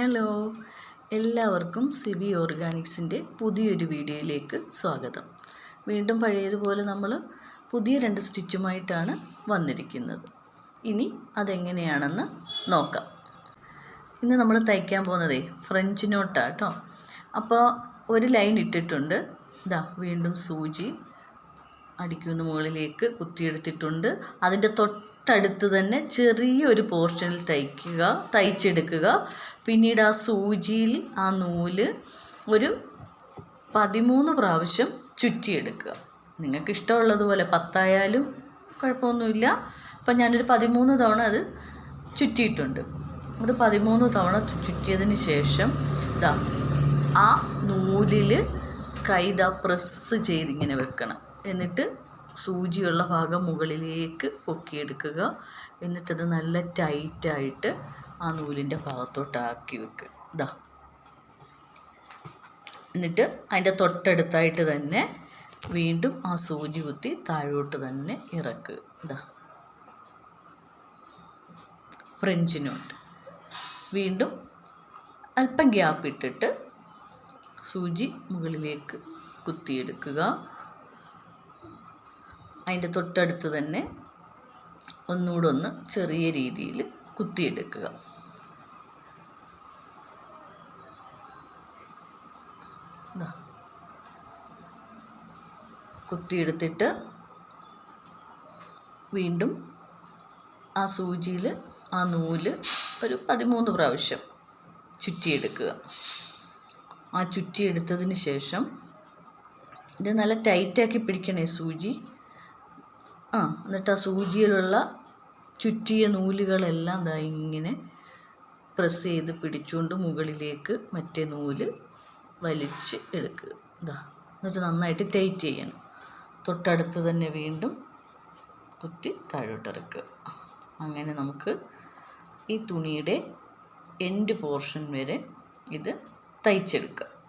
Hello. എല്ലാവർക്കും സിബി ഓർഗാനിക്സിന്റെ പുതിയൊരു വീഡിയോയിലേക്ക് സ്വാഗതം. വീണ്ടും പഴയതുപോലെ നമ്മൾ പുതിയ രണ്ട് സ്റ്റിച്ചുമായിട്ടാണ് വന്നിരിക്കുന്നത്. ഇനി അതെങ്ങനെയാണെന്ന് നോക്കാം. ഇന്ന് നമ്മൾ തയ്ക്കാൻ പോകുന്നതേ ഫ്രഞ്ച് നോട്ടാണ് കേട്ടോ അപ്പോൾ ഒരു ലൈൻ ഇട്ടിട്ടുണ്ട്. ഇതാ വീണ്ടും സൂചി അടിക്കുന്ന മുകളിലേക്ക് കുത്തിയെടുത്തിട്ടുണ്ട്. അതിന്റെ തൊട്ടടുത്ത് തന്നെ ചെറിയൊരു പോർഷനിൽ തയ്ക്കുക തയ്ച്ചെടുക്കുക. പിന്നീട് ആ സൂചിയിൽ ആ നൂൽ ഒരു പതിമൂന്ന് പ്രാവശ്യം ചുറ്റിയെടുക്കുക. നിങ്ങൾക്ക് ഇഷ്ടമുള്ളതുപോലെ പത്തായാലും കുഴപ്പമൊന്നുമില്ല. അപ്പം ഞാനൊരു പതിമൂന്ന് തവണ അത് ചുറ്റിയിട്ടുണ്ട്. അത് പതിമൂന്ന് തവണ ചുറ്റിയതിന് ശേഷം ഇതാ ആ നൂലിൽ കൈത പ്രസ് ചെയ്തിങ്ങനെ വെക്കണം. എന്നിട്ട് സൂചിയുള്ള ഭാഗം മുകളിലേക്ക് പൊക്കിയെടുക്കുക. എന്നിട്ടത് നല്ല ടൈറ്റായിട്ട് ആ നൂലിന്റെ ഭാഗത്തോട്ടാക്കി വെക്കുക ഇതാ എന്നിട്ട് അതിന്റെ തൊട്ടടുത്തായിട്ട് തന്നെ വീണ്ടും ആ സൂചി കുത്തി താഴോട്ട് തന്നെ ഇറക്കുക ഇതാ ഫ്രഞ്ച് നോട്ട് വീണ്ടും അല്പം ഗ്യാപ്പ് ഇട്ടിട്ട് സൂചി മുകളിലേക്ക് കുത്തിയെടുക്കുക. അതിന്റെ തൊട്ടടുത്ത് തന്നെ ഒന്നുകൂടെ ഒന്ന് ചെറിയ രീതിയിൽ കുത്തിയെടുക്കുക. കുത്തിയെടുത്തിട്ട് വീണ്ടും ആ സൂചിയിൽ ആ നൂൽ ഒരു പതിമൂന്ന് പ്രാവശ്യം ചുറ്റിയെടുക്കുക. ആ ചുറ്റിയെടുത്തതിന് ശേഷം ഇത് നല്ല ടൈറ്റാക്കി പിടിക്കണേ സൂചി. ആ എന്നിട്ട് ആ സൂചിയിലുള്ള ചുറ്റിയ നൂലുകളെല്ലാം ദാ ഇങ്ങനെ പ്രസ് ചെയ്ത് പിടിച്ചുകൊണ്ട് മുകളിലേക്ക് മറ്റേ നൂൽ വലിച്ച് എടുക്കുക. ഇതാ എന്നിട്ട് നന്നായിട്ട് ടൈറ്റ് ചെയ്യണം. തൊട്ടടുത്ത് തന്നെ വീണ്ടും കുത്തി താഴോട്ടിറക്കുക. അങ്ങനെ നമുക്ക് ഈ തുണിയുടെ എൻഡ് പോർഷൻ വരെ ഇത് തയ്ച്ചെടുക്കുക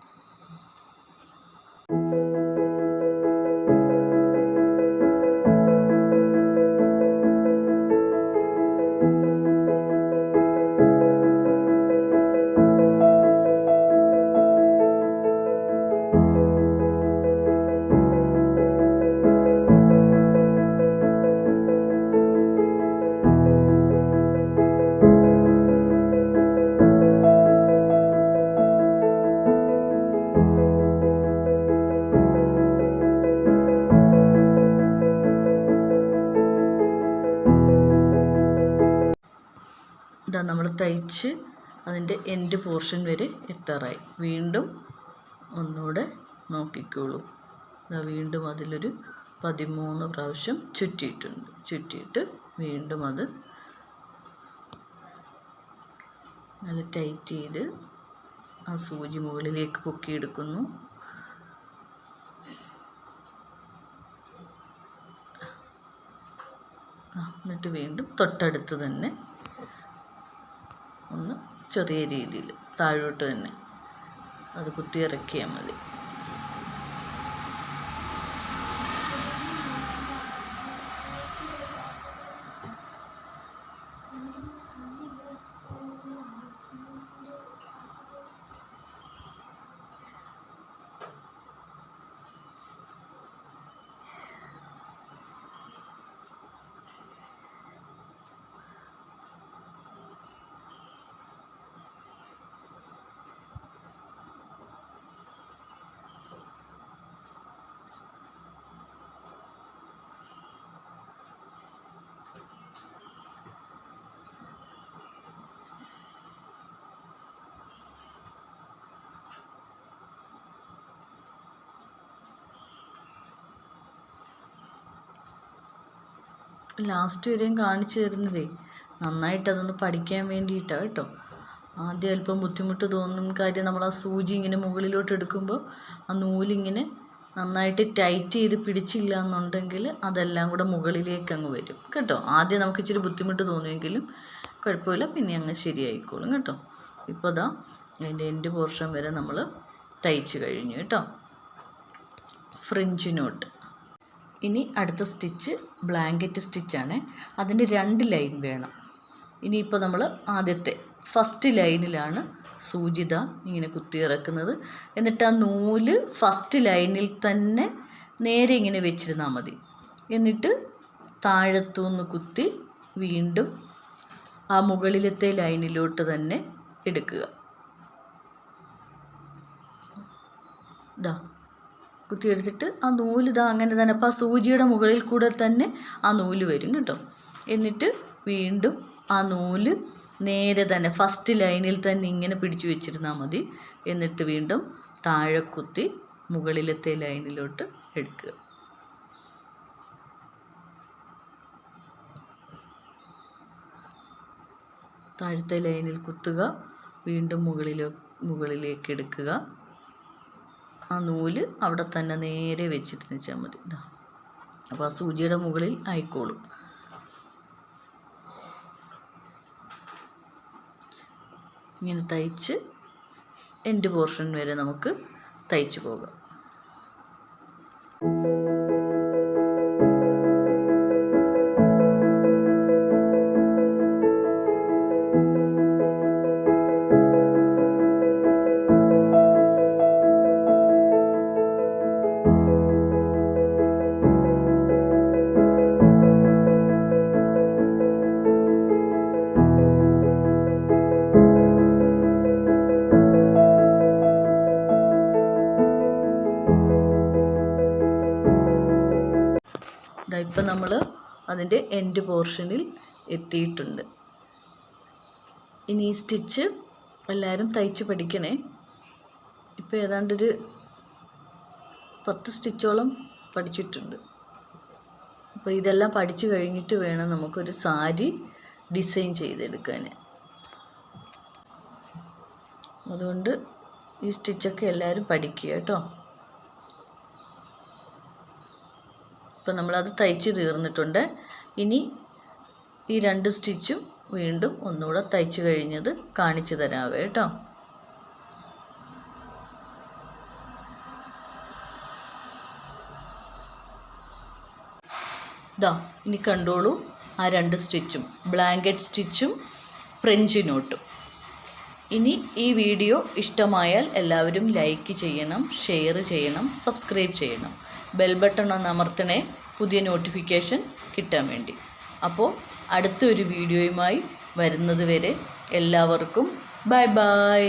നമ്മൾ അതിന്റെ എൻഡ് പോർഷൻ വരെ എത്താറായി. വീണ്ടും ഒന്നുകൂടെ നോക്കിക്കോളൂ. വീണ്ടും അതിലൊരു പതിമൂന്ന് പ്രാവശ്യം ചുറ്റിയിട്ടുണ്ട്. ചുറ്റിയിട്ട് വീണ്ടും അത് നല്ല ടൈറ്റ് ചെയ്ത് ആ സൂചി മുകളിലേക്ക് പൊക്കിയെടുക്കുന്നു. എന്നിട്ട് വീണ്ടും തൊട്ടടുത്ത് തന്നെ ചെറിയ രീതിയിൽ താഴോട്ട് തന്നെ അത് കുത്തി ഇറക്കിയാൽ മതി. ലാസ്റ്റ് വരെയും കാണിച്ചു തരുന്നതേ. നന്നായിട്ട് അതൊന്ന് പഠിക്കാൻ വേണ്ടിയിട്ടാണ് കേട്ടോ. ആദ്യം അല്പം ബുദ്ധിമുട്ട് തോന്നും കാര്യം നമ്മൾ ആ സൂചി ഇങ്ങനെ മുകളിലോട്ട് എടുക്കുമ്പോൾ ആ നൂലിങ്ങനെ നന്നായിട്ട് ടൈറ്റ് ചെയ്ത് പിടിച്ചില്ല എന്നുണ്ടെങ്കിൽ അതെല്ലാം കൂടെ മുകളിലേക്ക് അങ്ങ് വരും കേട്ടോ. ആദ്യം നമുക്ക് ഇച്ചിരി ബുദ്ധിമുട്ട് തോന്നുമെങ്കിലും കുഴപ്പമില്ല പിന്നെ അങ്ങ് ശരിയായിക്കോളും കേട്ടോ. ഇപ്പോൾ ദാ അതിന്റെ എൻഡ് പോർഷൻ വരെ നമ്മൾ തയ്ച്ച് കഴിഞ്ഞു കേട്ടോ. French knot. ഇനി അടുത്ത സ്റ്റിച്ച് ബ്ലാങ്കറ്റ് സ്റ്റിച്ചാണ്. അതിന് രണ്ട് ലൈൻ വേണം. ഇനിയിപ്പോൾ നമ്മൾ ആദ്യത്തെ ഫസ്റ്റ് ലൈനിലാണ് സൂചിത ഇങ്ങനെ കുത്തിയിറക്കുന്നത് എന്നിട്ട് ആ നൂൽ ഫസ്റ്റ് ലൈനിൽ തന്നെ നേരെ ഇങ്ങനെ വെച്ചിരുന്നാൽ മതി. എന്നിട്ട് താഴത്തുനിന്ന് കുത്തി വീണ്ടും ആ മുകളിലത്തെ ലൈനിലോട്ട് തന്നെ എടുക്കുക. ഇതാ കുത്തിയെടുത്തിട്ട് ആ നൂൽ ഇതാ അങ്ങനെ തന്നെ അപ്പോൾ ആ സൂചിയുടെ മുകളിൽ കൂടെ തന്നെ ആ നൂൽ വരും കേട്ടോ. എന്നിട്ട് വീണ്ടും ആ നൂൽ നേരെ തന്നെ ഫസ്റ്റ് ലൈനിൽ തന്നെ ഇങ്ങനെ പിടിച്ചു വെച്ചിരുന്നാൽ മതി. എന്നിട്ട് വീണ്ടും താഴെ കുത്തി മുകളിലത്തെ ലൈനിലോട്ട് എടുക്കുക. താഴത്തെ ലൈനിൽ കുത്തുക വീണ്ടും മുകളിൽ മുകളിലേക്ക് എടുക്കുക. ആ നൂൽ അവിടെ തന്നെ നേരെ വെച്ചിട്ട് വെച്ചാൽ മതി. ഇതാ അപ്പോൾ ആ സൂചിയുടെ മുകളിൽ ആയിക്കോളും. ഇങ്ങനെ തയ്ച്ച് എൻഡ് പോർഷൻ വരെ നമുക്ക് തയ്ച്ചു പോകാം. ഇപ്പം നമ്മൾ അതിന്റെ എൻഡ് പോർഷനിൽ എത്തിയിട്ടുണ്ട്. ഇനി ഈ സ്റ്റിച്ച് എല്ലാവരും തയ്ച്ച് പഠിക്കണേ. ഇപ്പോൾ ഏതാണ്ടൊരു പത്ത് സ്റ്റിച്ചോളം പഠിച്ചിട്ടുണ്ട്. അപ്പോൾ ഇതെല്ലാം പഠിച്ചു കഴിഞ്ഞിട്ട് വേണം നമുക്കൊരു സാരി ഡിസൈൻ ചെയ്തെടുക്കാൻ അതുകൊണ്ട് ഈ സ്റ്റിച്ചൊക്കെ എല്ലാവരും പഠിക്കുക കേട്ടോ. ഇപ്പം നമ്മളത് തയ്ച്ച് തീർന്നിട്ടുണ്ട്. ഇനി ഈ രണ്ട് സ്റ്റിച്ചും വീണ്ടും ഒന്നുകൂടെ തയ്ച്ച് കഴിഞ്ഞത് കാണിച്ചു തരാവേ കേട്ടോ. ഇതാ ഇനി കണ്ടോളൂ ആ രണ്ട് സ്റ്റിച്ചും ബ്ലാങ്കറ്റ് സ്റ്റിച്ചും ഫ്രഞ്ച് നോട്ടും. ഇനി ഈ വീഡിയോ ഇഷ്ടമായാൽ എല്ലാവരും ലൈക്ക് ചെയ്യണം ഷെയർ ചെയ്യണം സബ്സ്ക്രൈബ് ചെയ്യണം. ബെൽ ബട്ടൺ ഒന്ന് അമർത്തണേ. പുതിയ നോട്ടിഫിക്കേഷൻ കിട്ടാൻ വേണ്ടി. അപ്പോൾ അടുത്തൊരു വീഡിയോയുമായി വരുന്നത് വരെ എല്ലാവർക്കും ബൈ ബൈ